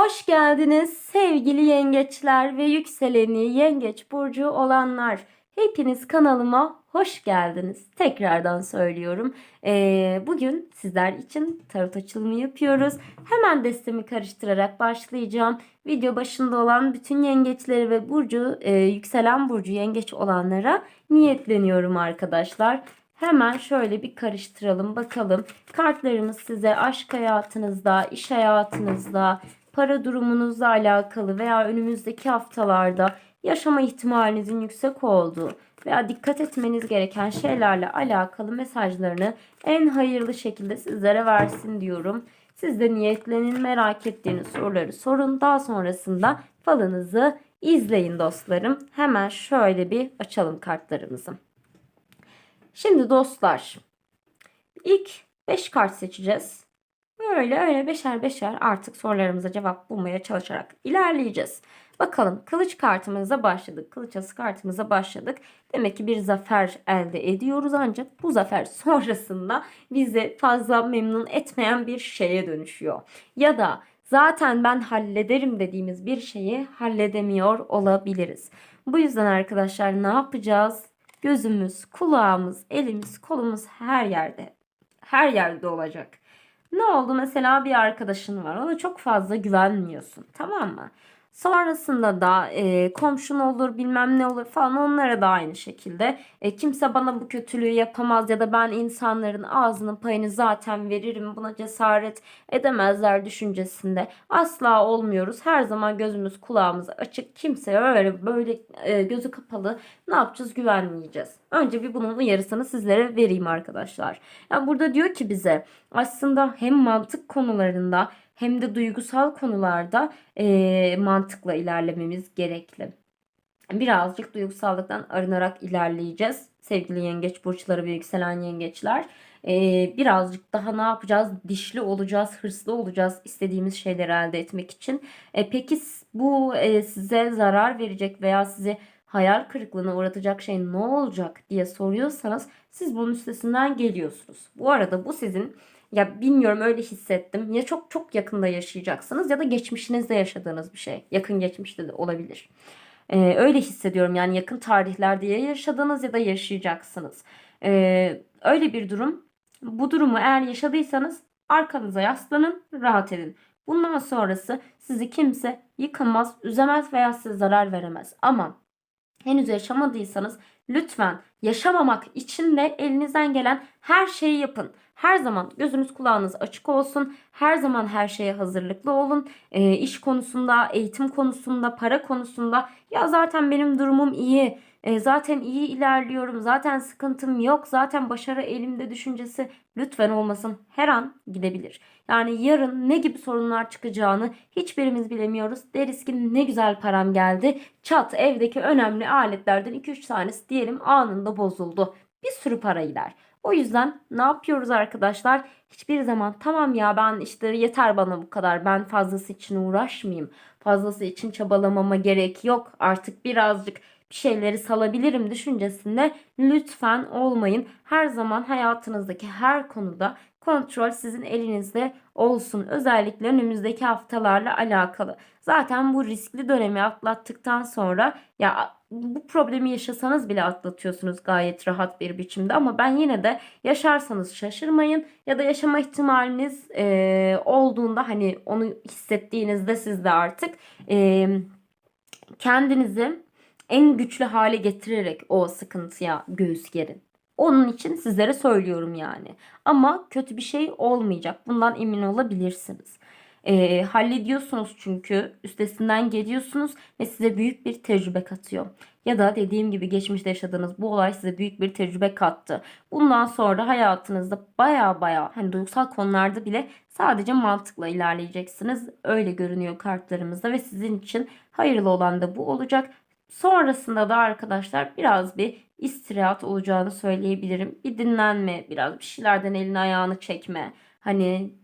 Hoş geldiniz sevgili yengeçler ve yükseleni yengeç burcu olanlar. Hepiniz kanalıma hoş geldiniz. Tekrardan söylüyorum. Ee, bugün sizler için tarot açılımı yapıyoruz. Hemen destemi karıştırarak başlayacağım. Video başında olan bütün yengeçleri ve burcu e, yükselen burcu yengeç olanlara niyetleniyorum arkadaşlar. Hemen şöyle bir karıştıralım bakalım. Kartlarımız size aşk hayatınızda, iş hayatınızda, para durumunuzla alakalı veya önümüzdeki haftalarda yaşama ihtimalinizin yüksek olduğu veya dikkat etmeniz gereken şeylerle alakalı mesajlarını en hayırlı şekilde sizlere versin diyorum. Siz de niyetlenin merak ettiğiniz soruları sorun. Daha sonrasında falınızı izleyin dostlarım. Hemen şöyle bir açalım kartlarımızı. Şimdi dostlar ilk 5 kart seçeceğiz. Böyle öyle beşer beşer artık sorularımıza cevap bulmaya çalışarak ilerleyeceğiz. Bakalım kılıç kartımıza başladık. Kılıç ası kartımıza başladık. Demek ki bir zafer elde ediyoruz ancak bu zafer sonrasında bizi fazla memnun etmeyen bir şeye dönüşüyor. Ya da zaten ben hallederim dediğimiz bir şeyi halledemiyor olabiliriz. Bu yüzden arkadaşlar ne yapacağız? Gözümüz, kulağımız, elimiz, kolumuz her yerde. Her yerde olacak. Ne oldu mesela bir arkadaşın var ona çok fazla güvenmiyorsun tamam mı? Sonrasında da e, komşun olur bilmem ne olur falan onlara da aynı şekilde e, kimse bana bu kötülüğü yapamaz ya da ben insanların ağzının payını zaten veririm buna cesaret edemezler düşüncesinde asla olmuyoruz. Her zaman gözümüz kulağımız açık kimseye öyle böyle e, gözü kapalı ne yapacağız güvenmeyeceğiz. Önce bir bunun uyarısını sizlere vereyim arkadaşlar. Yani burada diyor ki bize aslında hem mantık konularında hem de duygusal konularda e, mantıkla ilerlememiz gerekli. Birazcık duygusallıktan arınarak ilerleyeceğiz. Sevgili yengeç burçları ve yükselen yengeçler. E, birazcık daha ne yapacağız? Dişli olacağız, hırslı olacağız istediğimiz şeyleri elde etmek için. E, peki bu e, size zarar verecek veya sizi hayal kırıklığına uğratacak şey ne olacak diye soruyorsanız siz bunun üstesinden geliyorsunuz. Bu arada bu sizin ya bilmiyorum öyle hissettim. Ya çok çok yakında yaşayacaksınız ya da geçmişinizde yaşadığınız bir şey. Yakın geçmişte de olabilir. Ee, öyle hissediyorum yani yakın tarihlerde ya yaşadığınız ya da yaşayacaksınız. Ee, öyle bir durum. Bu durumu eğer yaşadıysanız arkanıza yaslanın, rahat edin. Bundan sonrası sizi kimse yıkamaz, üzemez veya size zarar veremez. Ama henüz yaşamadıysanız lütfen yaşamamak için de elinizden gelen her şeyi yapın. Her zaman gözünüz kulağınız açık olsun. Her zaman her şeye hazırlıklı olun. E, iş konusunda, eğitim konusunda, para konusunda ya zaten benim durumum iyi. E, zaten iyi ilerliyorum. Zaten sıkıntım yok. Zaten başarı elimde düşüncesi lütfen olmasın. Her an gidebilir. Yani yarın ne gibi sorunlar çıkacağını hiçbirimiz bilemiyoruz. Deriz ki ne güzel param geldi. Çat evdeki önemli aletlerden 2-3 tanesi diyelim anında bozuldu. Bir sürü para gider. O yüzden ne yapıyoruz arkadaşlar? Hiçbir zaman tamam ya ben işte yeter bana bu kadar. Ben fazlası için uğraşmayayım. Fazlası için çabalamama gerek yok. Artık birazcık bir şeyleri salabilirim düşüncesinde lütfen olmayın. Her zaman hayatınızdaki her konuda kontrol sizin elinizde olsun. Özellikle önümüzdeki haftalarla alakalı. Zaten bu riskli dönemi atlattıktan sonra ya bu problemi yaşasanız bile atlatıyorsunuz gayet rahat bir biçimde ama ben yine de yaşarsanız şaşırmayın ya da yaşama ihtimaliniz e, olduğunda hani onu hissettiğinizde siz de artık e, kendinizi en güçlü hale getirerek o sıkıntıya göğüs gerin. Onun için sizlere söylüyorum yani. Ama kötü bir şey olmayacak. Bundan emin olabilirsiniz. E, hallediyorsunuz çünkü üstesinden geliyorsunuz ve size büyük bir tecrübe katıyor. Ya da dediğim gibi geçmişte yaşadığınız bu olay size büyük bir tecrübe kattı. Bundan sonra hayatınızda baya baya hani duygusal konularda bile sadece mantıkla ilerleyeceksiniz. Öyle görünüyor kartlarımızda ve sizin için hayırlı olan da bu olacak. Sonrasında da arkadaşlar biraz bir istirahat olacağını söyleyebilirim. Bir dinlenme, biraz bir şeylerden elini ayağını çekme. Hani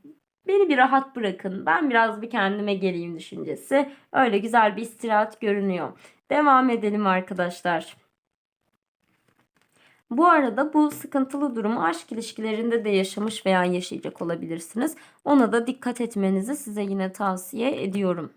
beni bir rahat bırakın. Ben biraz bir kendime geleyim düşüncesi. Öyle güzel bir istirahat görünüyor. Devam edelim arkadaşlar. Bu arada bu sıkıntılı durumu aşk ilişkilerinde de yaşamış veya yaşayacak olabilirsiniz. Ona da dikkat etmenizi size yine tavsiye ediyorum.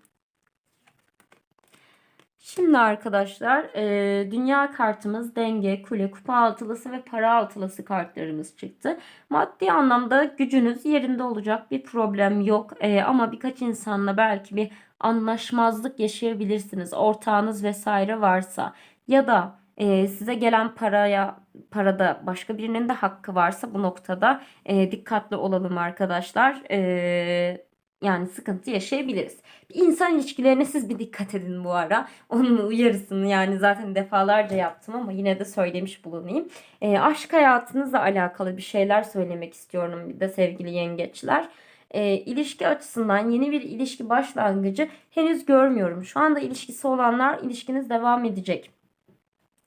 Şimdi arkadaşlar e, dünya kartımız denge, kule, kupa altılısı ve para altılısı kartlarımız çıktı. Maddi anlamda gücünüz yerinde olacak bir problem yok E, ama birkaç insanla belki bir anlaşmazlık yaşayabilirsiniz. Ortağınız vesaire varsa ya da e, size gelen paraya parada başka birinin de hakkı varsa bu noktada e, dikkatli olalım arkadaşlar. E, yani sıkıntı yaşayabiliriz. İnsan ilişkilerine siz bir dikkat edin bu ara. Onun uyarısını yani zaten defalarca yaptım ama yine de söylemiş bulunayım. E, aşk hayatınızla alakalı bir şeyler söylemek istiyorum bir de sevgili yengeçler. E, ilişki açısından yeni bir ilişki başlangıcı henüz görmüyorum. Şu anda ilişkisi olanlar ilişkiniz devam edecek.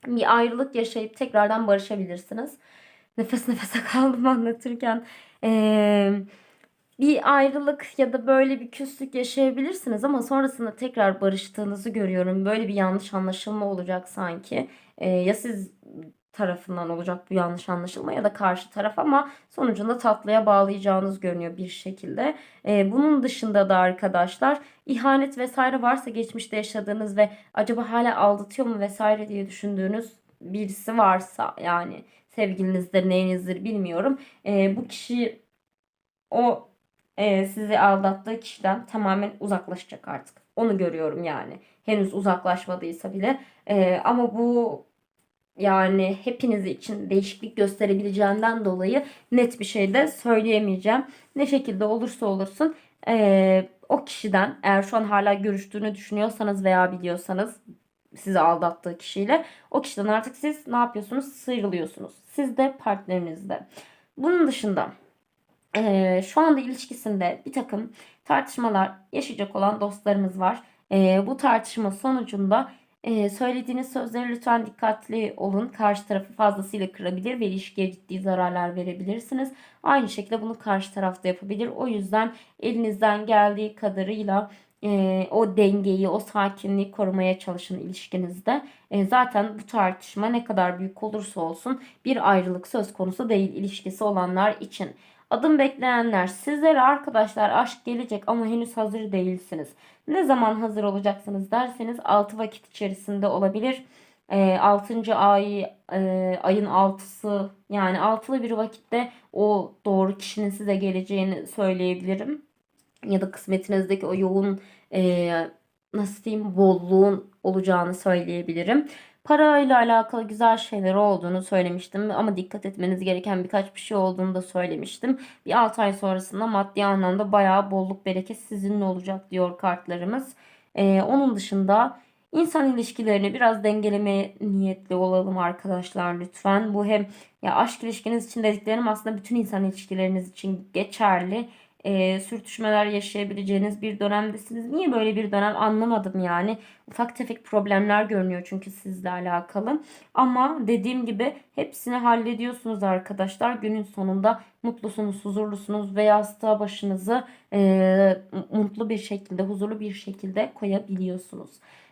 Bir ayrılık yaşayıp tekrardan barışabilirsiniz. Nefes nefese kaldım anlatırken. Eee bir ayrılık ya da böyle bir küslük yaşayabilirsiniz ama sonrasında tekrar barıştığınızı görüyorum. Böyle bir yanlış anlaşılma olacak sanki. Ee, ya siz tarafından olacak bu yanlış anlaşılma ya da karşı taraf ama sonucunda tatlıya bağlayacağınız görünüyor bir şekilde. Ee, bunun dışında da arkadaşlar ihanet vesaire varsa geçmişte yaşadığınız ve acaba hala aldatıyor mu vesaire diye düşündüğünüz birisi varsa yani sevgilinizdir neyinizdir bilmiyorum. Ee, bu kişi o e, sizi aldattığı kişiden tamamen uzaklaşacak artık. Onu görüyorum yani. Henüz uzaklaşmadıysa bile. E, ama bu yani hepiniz için değişiklik gösterebileceğinden dolayı net bir şey de söyleyemeyeceğim. Ne şekilde olursa olursun e, o kişiden eğer şu an hala görüştüğünü düşünüyorsanız veya biliyorsanız sizi aldattığı kişiyle o kişiden artık siz ne yapıyorsunuz? Sıyrılıyorsunuz. Siz de partneriniz de. Bunun dışında e, şu anda ilişkisinde bir takım tartışmalar yaşayacak olan dostlarımız var. E, bu tartışma sonucunda e, söylediğiniz sözleri lütfen dikkatli olun. Karşı tarafı fazlasıyla kırabilir ve ilişkiye ciddi zararlar verebilirsiniz. Aynı şekilde bunu karşı tarafta yapabilir. O yüzden elinizden geldiği kadarıyla e, o dengeyi, o sakinliği korumaya çalışın ilişkinizde. E, zaten bu tartışma ne kadar büyük olursa olsun bir ayrılık söz konusu değil ilişkisi olanlar için. Adım bekleyenler sizlere arkadaşlar aşk gelecek ama henüz hazır değilsiniz. Ne zaman hazır olacaksınız derseniz 6 vakit içerisinde olabilir. E, 6. ay ayın 6'sı yani altılı bir vakitte o doğru kişinin size geleceğini söyleyebilirim. Ya da kısmetinizdeki o yoğun e, nasıl diyeyim bolluğun olacağını söyleyebilirim. Parayla alakalı güzel şeyler olduğunu söylemiştim ama dikkat etmeniz gereken birkaç bir şey olduğunu da söylemiştim. Bir 6 ay sonrasında maddi anlamda bayağı bolluk bereket sizinle olacak diyor kartlarımız. Ee, onun dışında insan ilişkilerini biraz dengelemeye niyetli olalım arkadaşlar lütfen. Bu hem ya aşk ilişkiniz için dediklerim aslında bütün insan ilişkileriniz için geçerli e, sürtüşmeler yaşayabileceğiniz bir dönemdesiniz. Niye böyle bir dönem anlamadım yani. Ufak tefek problemler görünüyor çünkü sizle alakalı. Ama dediğim gibi hepsini hallediyorsunuz arkadaşlar. Günün sonunda mutlusunuz, huzurlusunuz ve yastığa başınızı e, mutlu bir şekilde, huzurlu bir şekilde koyabiliyorsunuz.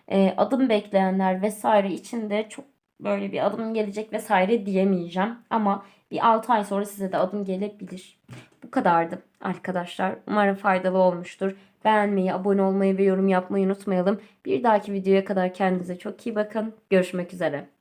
E, adım bekleyenler vesaire için de çok böyle bir adım gelecek vesaire diyemeyeceğim. Ama bir 6 ay sonra size de adım gelebilir. Bu kadardı arkadaşlar. Umarım faydalı olmuştur. Beğenmeyi, abone olmayı ve yorum yapmayı unutmayalım. Bir dahaki videoya kadar kendinize çok iyi bakın. Görüşmek üzere.